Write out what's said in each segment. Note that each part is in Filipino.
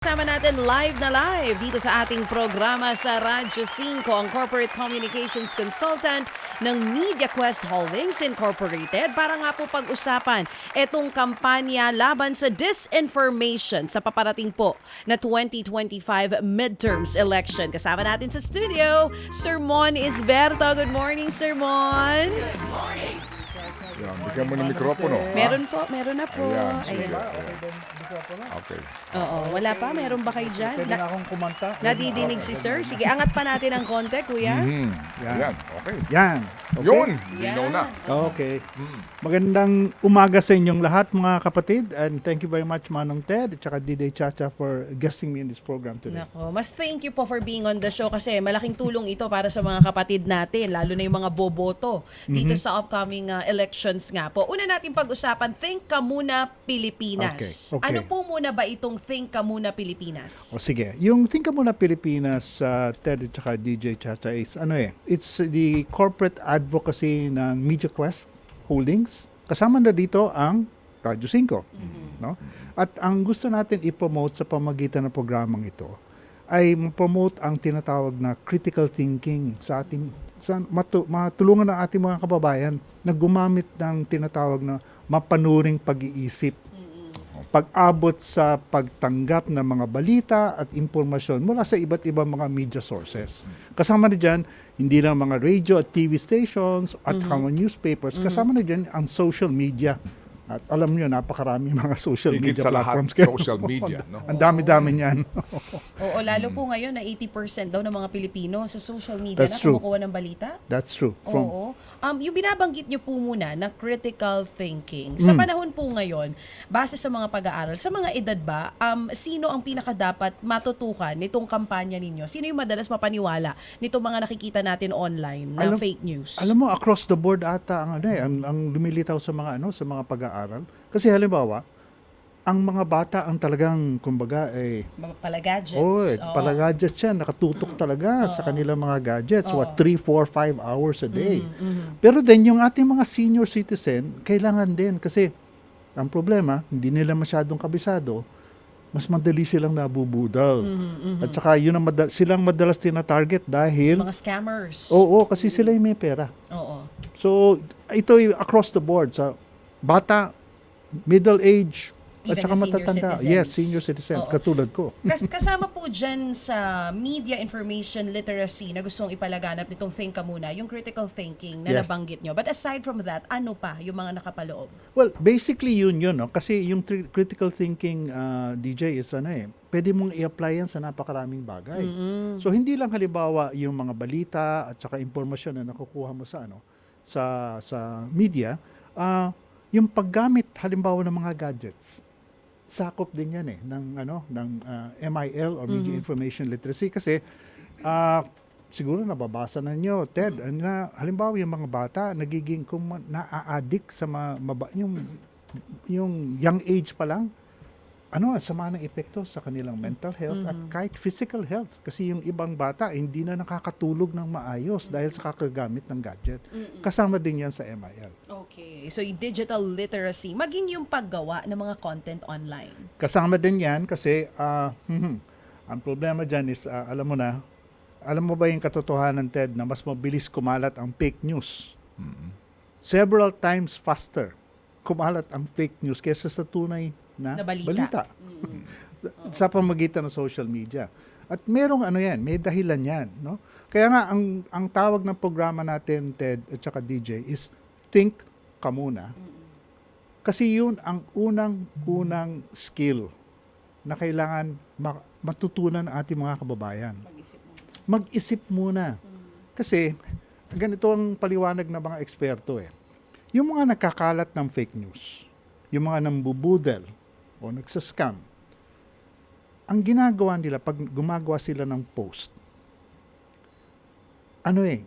Kasama natin live na live dito sa ating programa sa Radyo 5 ang Corporate Communications Consultant ng Media Quest Holdings Incorporated para nga po pag-usapan itong kampanya laban sa disinformation sa paparating po na 2025 midterms election. Kasama natin sa studio, Sir Mon Isberto. Good morning, Sir Mon. Yan, bigyan mo ng mikropono. Meron po, meron na po. Ayan, sige. Ayan. Okay. Oo, wala pa. Meron ba kayo dyan? Pwede Na- na akong kumanta. nadidinig si Sir. Sige, angat pa natin ang konti, kuya. Hmm. Yan. Yan, okay. Yan. Okay? Yun, Yan. linaw na. Okay. Magandang umaga sa inyong lahat mga kapatid and thank you very much Manong Ted at saka Diday Chacha for guesting me in this program today. Nako, mas thank you po for being on the show kasi malaking tulong ito para sa mga kapatid natin, lalo na yung mga boboto dito Mhm. sa upcoming uh, elections nga po. Una natin pag-usapan, Think Ka Muna Pilipinas. Okay, okay. Ano po muna ba itong Think Ka Muna Pilipinas? O sige, yung Think Ka Muna Pilipinas sa Ted at saka DJ Chacha is ano eh, it's the corporate advocacy ng Media Quest Holdings. Kasama na dito ang Radyo 5. No? At ang gusto natin i-promote sa pamagitan ng programang ito ay ma-promote ang tinatawag na critical thinking sa ating sa matu, matulungan ng ating mga kababayan na gumamit ng tinatawag na mapanuring pag-iisip pag-abot sa pagtanggap ng mga balita at impormasyon mula sa iba't ibang mga media sources. Kasama na dyan, hindi lang mga radio at TV stations at mga newspapers, kasama na dyan ang social media. At alam nyo, napakarami mga social Higit media sa lahat, platforms. Kaya- social media. No? ang dami-dami niyan. Oo, lalo po ngayon na 80% daw ng mga Pilipino sa social media That's na true. kumukuha ng balita. That's true. From, Oo. Um, yung binabanggit niyo po muna na critical thinking. Mm. Sa panahon po ngayon, base sa mga pag-aaral, sa mga edad ba, um, sino ang pinaka dapat matutukan nitong kampanya ninyo? Sino yung madalas mapaniwala nitong mga nakikita natin online na Alam- fake news? Alam mo, across the board ata ang, ano, eh, ang, ang lumilitaw sa mga, ano, sa mga pag-aaral. Kasi halimbawa, ang mga bata ang talagang, kumbaga, eh, pala gadgets. Oh, eh, Oo. pala gadgets yan. Nakatutok talaga sa kanilang mga gadgets. Oo. What, 3, 4, 5 hours a day. Mhm. Pero then, yung ating mga senior citizen, kailangan din. Kasi, ang problema, hindi nila masyadong kabisado, mas madali silang nabubudal. Mhm, At saka, yun ang madal- silang madalas din na target dahil, Mga scammers. oo, kasi sila yung may pera. Oo. So, ito across the board. Sa bata, middle age, at Even saka the senior matatanda. citizens. Yes, senior citizens, Oo. katulad ko. Kas- kasama po dyan sa media information literacy na gustong ipalaganap nitong Think Ka Muna, yung critical thinking na Yes. nabanggit nyo. But aside from that, ano pa yung mga nakapaloob? Well, basically yun yun, no? Kasi yung tri- critical thinking uh, DJ is ano eh, pwede mong i-apply yan sa napakaraming bagay. So hindi lang halimbawa yung mga balita at saka impormasyon na nakukuha mo sa ano sa sa media, ah yung paggamit halimbawa ng mga gadgets. Sakop din yan eh ng ano ng ah, MIL or Media Information Literacy. Kasi ah siguro nababasa na nyo, Ted, na halimbawa yung mga bata nagiging kung naa-addict sa ma- maba- yung yung young age pa lang ano, sama ng epekto sa kanilang mental health at kahit physical health. Kasi yung ibang bata, hindi na nakakatulog ng maayos dahil sa kakagamit ng gadget. Kasama din yan sa MIL. Okay. So, yung digital literacy, maging yung paggawa ng mga content online. Kasama din yan kasi ah, mhm, ang problema dyan is, ah, alam mo na, alam mo ba yung katotohanan, Ted, na mas mabilis kumalat ang fake news? Several times faster kumalat ang fake news kaysa sa tunay na, Na balita. sa, sa pamagitan ng social media. At merong ano yan, may dahilan yan. No? Kaya nga, ang, ang tawag ng programa natin, Ted at saka DJ, is Think Ka Muna. Kasi yun ang unang-unang skill na kailangan ma- matutunan ng ating mga kababayan. Mag-isip muna. Kasi ganito ang paliwanag ng mga eksperto eh. Yung mga nagkakalat ng fake news, yung mga nambubudel o nagsascam, ang ginagawa nila pag gumagawa sila ng post, ano eh,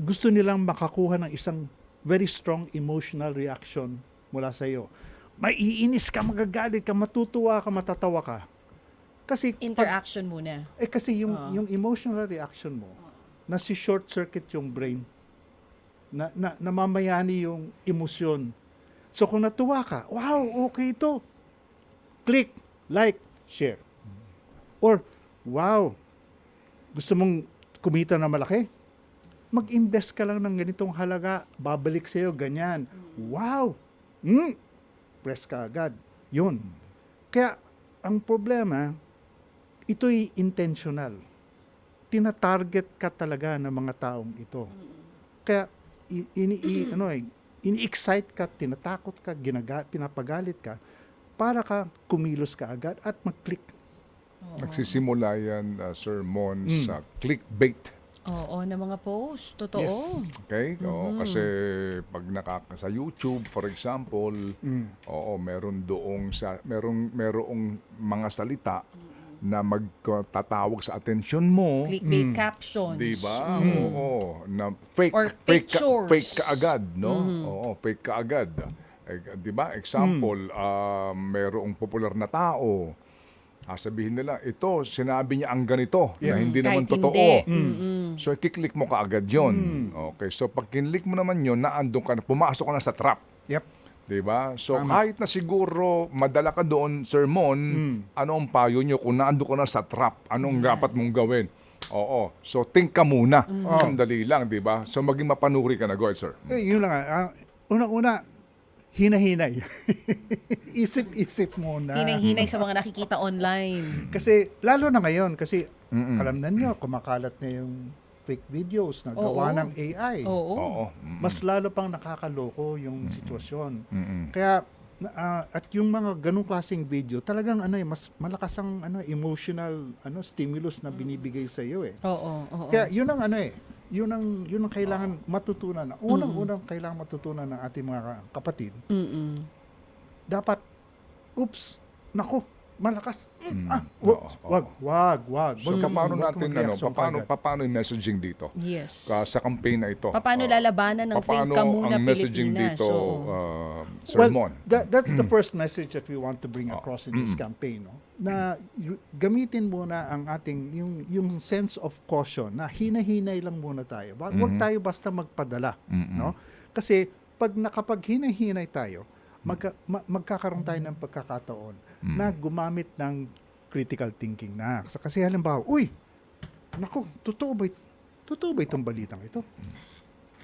gusto nilang makakuha ng isang very strong emotional reaction mula sa iyo. Maiinis ka, magagalit ka, matutuwa ka, matatawa ka. Kasi pag- Interaction muna. eh kasi yung Oo. yung emotional reaction mo, nasi short circuit yung brain. Na, na namamayani yung emosyon. So kung natuwa ka, wow, okay ito. Click, like, share. Or, wow, gusto mong kumita na malaki? Mag-invest ka lang ng ganitong halaga, babalik sa'yo, ganyan. Wow! Mm, press ka agad. Yun. Kaya, ang problema, ito'y intentional. Tina-target ka talaga ng mga taong ito. Kaya, ini, i- ano eh, ini-excite ka, tinatakot ka, ginaga, pinapagalit ka, para ka kumilos ka agad at mag-click. Nagsisimula yan, uh, Sir Mon, Mm. sa clickbait. Oo, na mga post. Totoo. Yes. Okay? Oo, kasi pag nakaka sa YouTube, for example, Mm. oo, meron doong sa merong merong mga salita na magtatawag sa atensyon mo. Clickbait captions. 'Di ba? Mm. Oo, na fake Or fake ka, pictures. fake ka agad, no? Oo, fake ka agad. Eh, 'Di ba? Example, ah, merong popular na tao. Sasabihin nila, ito, sinabi niya ang ganito, na Yes. hindi naman Kahit totoo. hindi. Mm-mm. So, kiklik mo kaagad yon. Okay, so pag kinlik mo naman yon, naandun ka na, pumasok ka na sa trap. Yep. 'Di ba? So Tama. kahit na siguro madala ka doon, sermon, ano ang payo nyo kung naando ka na sa trap? Anong dapat mong gawin? Oo. So think ka muna. Sandali lang, 'di ba? So maging mapanuri ka na, go ahead, sir. Eh, yun lang. ah. unang-una, hinahinay. Isip-isip muna. Hinay-hinay sa mga nakikita online. Kasi, lalo na ngayon, kasi alam na nyo, kumakalat na yung fake videos na gawa Oo. ng AI. Oo. Oo. Mm, Mas lalo pang nakakaloko yung sitwasyon. mm, Kaya, na- ah, at yung mga ganong klaseng video, talagang ano eh, mas malakas ang ano, emotional ano, stimulus na binibigay sa iyo eh. Oo. Oo. Kaya yun ang ano eh, yun ang yun ang kailangan matutunan. Unang-unang kailangan matutunan ng ating mga kapatid. Mm-mm. Dapat oops, nako, malakas. Mm. Ah, Oo, wag, oo. wag, wag, wag. So kang- paano natin ano, paano kagad. paano yung messaging dito? Yes. Ka- sa campaign na ito. Paano Oo. lalabanan ng fake Paano ka muna ang messaging Pilipinas? dito, Oo. uh, Sir Well, Mon? that, that's the first message that we want to bring Oh. across in this campaign. No? Na gamitin muna ang ating, yung, yung sense of caution na hinahinay lang muna tayo. Wag, wag tayo basta magpadala. Mm-mm. No? Kasi pag nakapag hinahinay tayo, magka, ma- magkakaroon tayo ng pagkakataon na gumamit ng critical thinking na. Kasi- Kasi halimbawa, uy, naku, totoo ba, totoo ba itong balitang ito?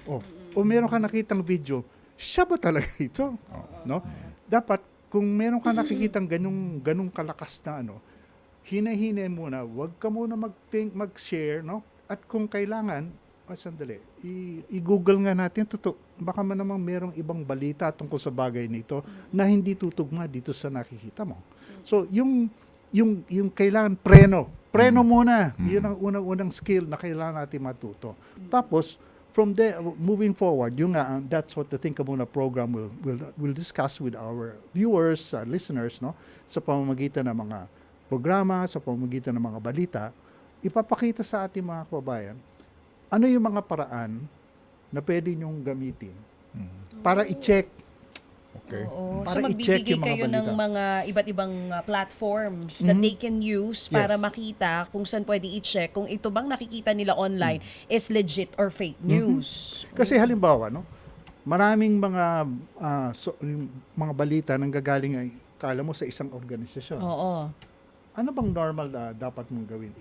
O, o meron ka nakitang video, siya ba talaga ito? No? Dapat, kung meron ka nakikitang ganung, ganung kalakas na ano, hinahinay muna, wag ka muna mag-think, mag-share, no? At kung kailangan, ah, sandali, i- i-google nga natin, totoo, baka man namang merong ibang balita tungkol sa bagay nito na hindi tutugma dito sa nakikita mo. So, yung, yung, yung kailangan preno, preno muna. Yun ang unang-unang skill na kailangan natin matuto. Tapos, from there, moving forward, yung nga, uh, that's what the Think Muna program will, will, will discuss with our viewers, uh, listeners, no? Sa pamamagitan ng mga programa, sa pamamagitan ng mga balita, ipapakita sa ating mga kababayan, ano yung mga paraan na pwede nyong gamitin para i-check Okay. Oo. Para so magbibigay yung mga kayo ng balita. mga iba't ibang uh, platforms that Mhm. they can use para Yes. makita kung saan pwede i-check kung ito bang nakikita nila online Mm. is legit or fake news. Kasi halimbawa, no, maraming mga ah, so, mga balita nang gagaling ay kala mo sa isang organisasyon. Oo. Ano bang normal na dapat mong gawin?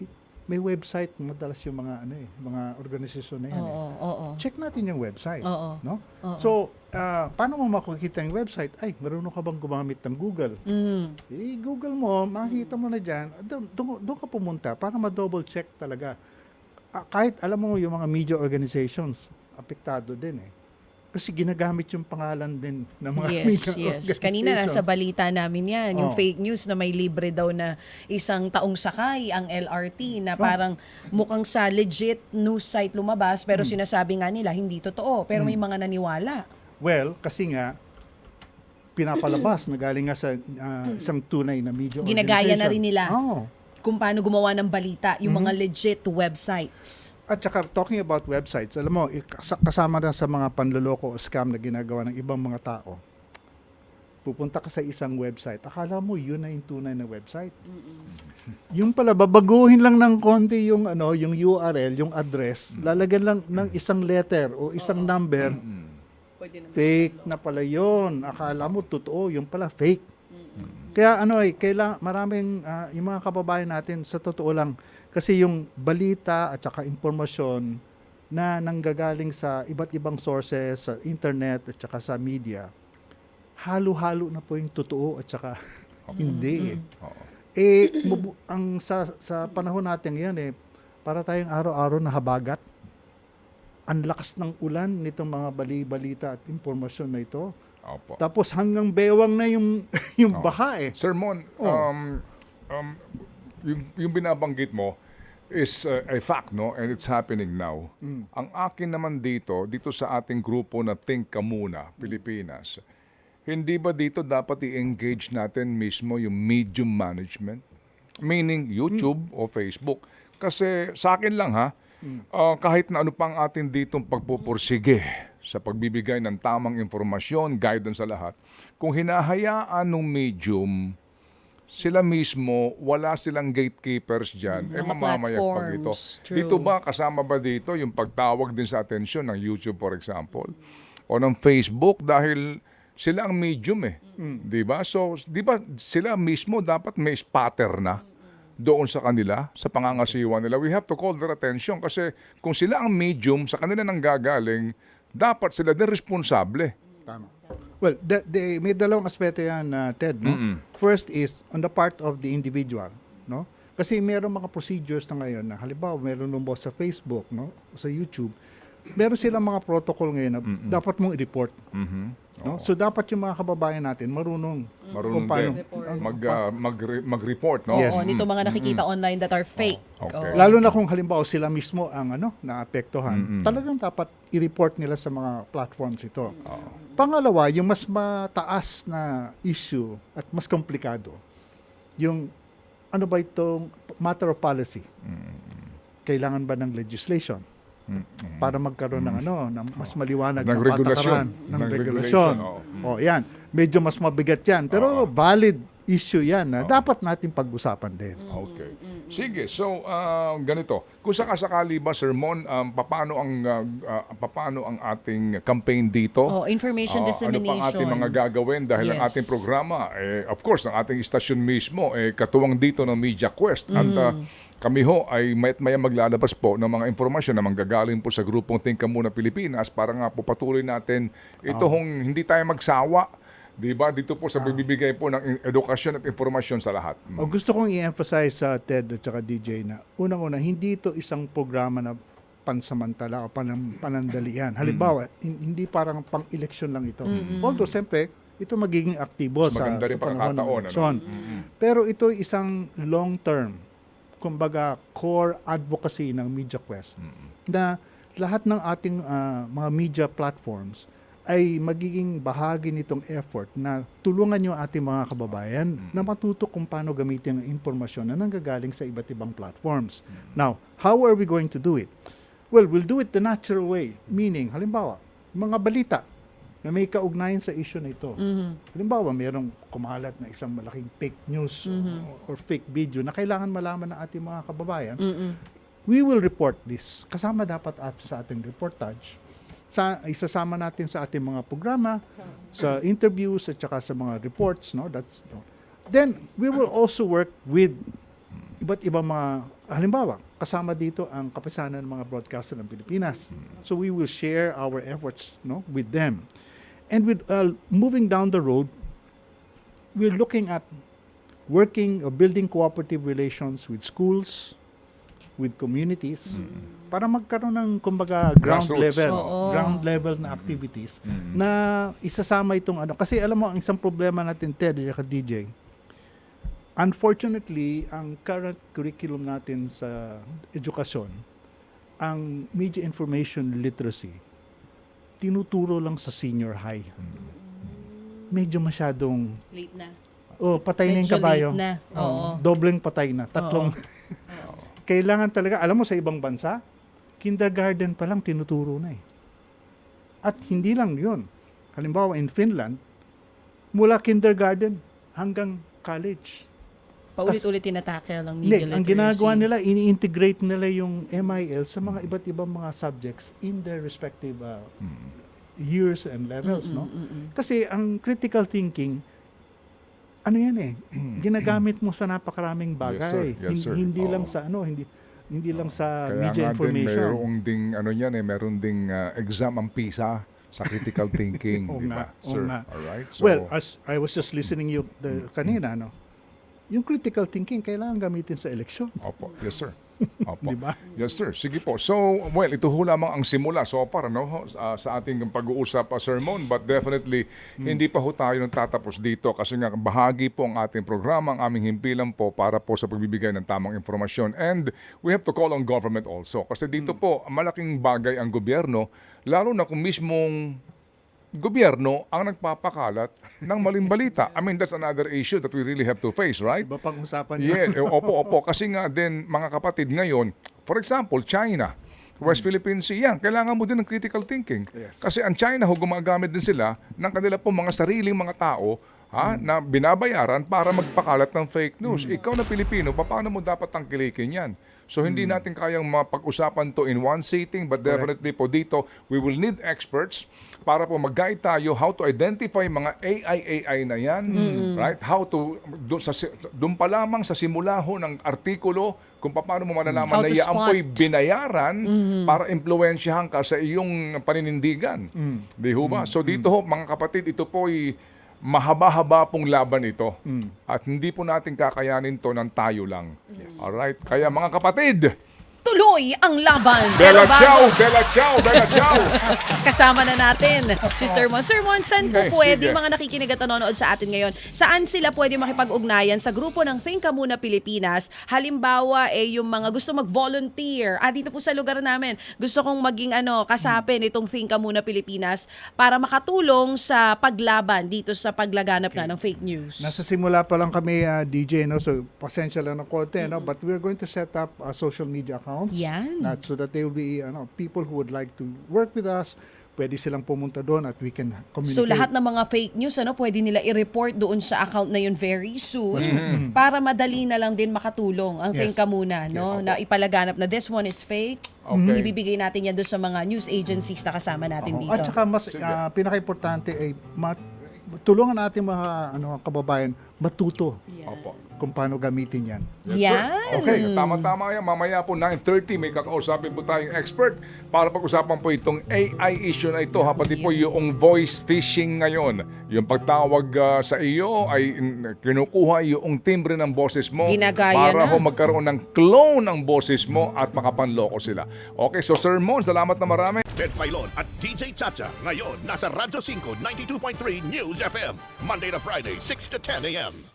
May website madalas yung mga ano eh, mga organisasyon na yan. eh. Oo. Oo. Check natin yung website, Oo. no? Oo. So, ah, paano mo makikita yung website? Ay, marunong ka bang gumamit ng Google? Mm. I-Google mo, makikita mo na dyan, doon, doon, doon ka pumunta para ma-double check talaga. Ah, kahit alam mo yung mga media organizations, apektado din eh. Kasi ginagamit yung pangalan din ng mga Yes, media yes. Kanina nasa balita namin yan, yung Oh. fake news na may libre daw na isang taong sakay ang LRT na Oh. parang mukhang sa legit news site lumabas pero Hmm. sinasabi nga nila hindi totoo pero may mga naniwala. Well, kasi nga, pinapalabas na galing nga sa ah, isang tunay na media Ginagaya na organization. rin nila. Oo. Kung paano gumawa ng balita, yung mga legit websites. At saka talking about websites, alam mo, kasama na sa mga panloloko o scam na ginagawa ng ibang mga tao. Pupunta ka sa isang website, akala mo yun na yung tunay na website. Yung pala babaguhin lang ng konti yung ano, yung URL, yung address, lalagyan lang ng isang letter o isang number. Fake na pala yun. Akala mo totoo, yung pala fake. Kaya ano eh, kailang, maraming ah, yung mga kababayan natin sa totoo lang kasi yung balita at saka impormasyon na nanggagaling sa iba't ibang sources sa internet at saka sa media halo-halo na po yung totoo at saka hindi eh. Oo. Eh, mabu- ang sa, sa panahon natin ngayon eh, para tayong araw-araw na habagat. Ang lakas ng ulan nitong mga bali-balita at impormasyon na ito. Opo. Tapos hanggang bewang na yung, yung baha eh. Sir Mon, Oh. um, um, yung, yung binabanggit mo is uh, a fact, no? And it's happening now. Mm. Ang akin naman dito, dito sa ating grupo na Think Ka Muna, Pilipinas, hindi ba dito dapat i-engage natin mismo yung medium management? Meaning YouTube o Facebook. Kasi sa akin lang ha, ah, kahit na ano pang atin ditong pagpupursige sa pagbibigay ng tamang informasyon, guidance sa lahat, kung hinahayaan ng medium, sila mismo, wala silang gatekeepers dyan, eh Mga mamamayag pa dito. platforms, true. Dito ba, kasama ba dito yung pagtawag din sa atensyon ng YouTube for example? O ng Facebook dahil sila ang medium eh. Di ba? So, di ba sila mismo dapat may spatter na doon sa kanila, sa pangangasiwa nila. We have to call their attention kasi kung sila ang medium, sa kanila nang gagaling, dapat sila din responsable. Tama. Well, the, the, may dalawang aspeto yan, uh, Ted. No? First is on the part of the individual. No? Kasi meron mga procedures na ngayon na halimbawa meron lumabas sa Facebook, no? sa YouTube, meron silang mga protocol ngayon na dapat mong i-report. No? So dapat yung mga kababayan natin marunong Marunong kung paano- din mag, ah, mag- mag-report, no? Yes. Oo, nito mga nakikita online that are fake. Okay. Oo. Lalo na kung halimbawa sila mismo ang ano naapektuhan, talagang dapat i-report nila sa mga platforms ito. Pangalawa, yung mas mataas na issue at mas komplikado, yung ano ba itong matter of policy? Kailangan ba ng legislation? Para magkaroon ng ano, ng mas maliwanag Ng na regulasyon. patakaran ng, Ng regulasyon. regulation, O, yan. Medyo mas mabigat yan. Pero valid issue yan na dapat natin pag-usapan din. Okay. Sige, so ah, ganito. Kung sakasakali ba, Sir Mon, um, paano ang ah, ah, paano ang ating campaign dito? Oh, information Ah, dissemination. Ano pang ating mga gagawin dahil ang Yes. ating programa, eh, of course, ang ating istasyon mismo, eh, katuwang dito ng Media Quest. At ah, Mm. kami ho ay mayat maya maglalabas po ng mga impormasyon na manggagaling po sa grupong Think Ka Muna Pilipinas para nga po patuloy natin ito hong hindi tayo magsawa. Di ba? Dito po sa bibigay po ng edukasyon at informasyon sa lahat. O gusto kong i-emphasize sa TED at saka DJ na unang-una, hindi ito isang programa na pansamantala o panam, panandalian. Halimbawa, hin- hindi parang pang-eleksyon lang ito. Although, siyempre, ito magiging aktibo Mas sa, maganda rin sa panahon ng pagkakataon, ano? eleksyon. Pero ito ay isang long-term, kumbaga core advocacy ng MediaQuest na lahat ng ating ah, mga media platforms ay magiging bahagi nitong effort na tulungan yung ating mga kababayan na matuto kung paano gamitin ang impormasyon na nanggagaling sa iba't ibang platforms. Now, how are we going to do it? Well, we'll do it the natural way. Meaning, halimbawa, mga balita na may kaugnayan sa issue na ito. Halimbawa, mayroong kumalat na isang malaking fake news or, or fake video na kailangan malaman ng ating mga kababayan, we will report this. Kasama dapat at sa ating reportage. Sa, isasama natin sa ating mga programa, sa interviews at saka sa mga reports, no? That's no. Then we will also work with iba't ibang mga halimbawa, kasama dito ang kapisanan ng mga broadcaster ng Pilipinas. So we will share our efforts, no, with them. And with uh, moving down the road, we're looking at working or building cooperative relations with schools, with communities, para magkaroon ng kumbaga ground Grassroots. level, Oo. ground level na activities na isasama itong ano. Kasi alam mo, ang isang problema natin, Ted at DJ, unfortunately, ang current curriculum natin sa edukasyon, ang media information literacy, tinuturo lang sa senior high. Medyo masyadong Late na. Oh, patay na yung kabayo. na. Oo, Oo. Dobleng patay na. Tatlong. Kailangan talaga, alam mo sa ibang bansa, kindergarten pa lang tinuturo na eh. At hindi lang yun. Halimbawa in Finland, mula kindergarten hanggang college. Paulit-ulit tinatackle ang Hindi, media ang literacy. ginagawa nila, ini-integrate nila yung MIL sa mga iba't ibang mga subjects in their respective uh, years and levels, no? Kasi ang critical thinking, ano yan eh, ginagamit mo sa napakaraming bagay. Yes, sir. Yes, sir. Hin- Hindi lang Oo. sa ano, hindi hindi lang sa Kaya media nga din, information. mayroong ding, ano yan eh, meron ding ah, exam ang PISA sa critical thinking, Oo di nga, ba? oo Sir, nga. alright? So, well, as I was just listening you the, kanina, no? Yung critical thinking kailangan gamitin sa eleksyon. Opo, yes sir. Opo. Di ba? Yes sir. Sige po. So, well, ito ho lamang ang simula so far no, ah, sa ating pag-uusap uh, sermon but definitely hindi pa ho tayo nagtatapos dito kasi nga bahagi po ang ating programa, ang aming himpilan po para po sa pagbibigay ng tamang informasyon. And we have to call on government also kasi dito po malaking bagay ang gobyerno lalo na kung mismong gobyerno ang nagpapakalat ng maling balita. I mean, that's another issue that we really have to face, right? Iba pang usapan yun. Yeah, eh, opo, opo. Kasi nga din, mga kapatid ngayon, for example, China, West Philippine Sea, yan, kailangan mo din ng critical thinking. Yes. Kasi ang China, ho, gumagamit din sila ng kanila po mga sariling mga tao ha, na binabayaran para magpakalat ng fake news. Ikaw na Pilipino, paano mo dapat tangkilikin yan? So hindi natin kayang mapag-usapan to in one sitting but definitely po dito we will need experts para po mag-guide tayo how to identify mga AI AI na yan, right? How to doon sa doon pa lamang sa simula ho ng artikulo kung paano mo malalaman na to yan po'y spot. binayaran para impluwensyahan ka sa iyong paninindigan. Di ho ba? So dito ho, mga kapatid, ito po'y mahaba-haba pong laban ito. At hindi po natin kakayanin to ng tayo lang. Alright? Kaya mga kapatid, Tuloy ang laban. Bella Pero bago- Ciao! Bella Ciao! Bella Ciao! Kasama na natin si Sir Mon. Sir Mon, saan po Okay, pwede sige. mga nakikinig at nanonood sa atin ngayon? Saan sila pwede makipag-ugnayan sa grupo ng Think Ka Muna Pilipinas? Halimbawa, eh, yung mga gusto mag-volunteer. Ah, dito po sa lugar namin, gusto kong maging ano, kasapin itong Think Ka Muna Pilipinas para makatulong sa paglaban dito sa paglaganap nga ng fake news. Nasa simula pa lang kami ah, DJ no so pasensya lang ng konti no but we're going to set up uh, social media accounts Yan. That- so that they will be ano people who would like to work with us pwede silang pumunta doon at we can communicate So lahat ng mga fake news ano pwede nila i-report doon sa account na yun very soon para madali na lang din makatulong ang Yes. Think Ka Muna no na ipalaganap na this one is fake. Okay. Ibibigay natin yan doon sa mga news agencies na kasama natin Oo. dito. At saka mas ah, pinaka-importante ay mat- tulungan natin mga ano kababayan matuto Opo. kung paano gamitin yan. Yes, sir. Yan. Okay, tama-tama yan. Mamaya po 9.30 may kakausapin po tayong expert para pag-usapan po itong AI issue na ito. Ha, pati po yung voice phishing ngayon. Yung pagtawag ah, sa iyo ay in- kinukuha yung timbre ng boses mo Ginagaya para na. ho magkaroon ng clone ng boses mo at makapanloko sila. Okay, so Sir Mon, salamat na marami. Ted Filon at DJ Chacha. Ngayon, nasa Radyo 5, 92.3 News FM. Monday to Friday, 6 to 10 a.m.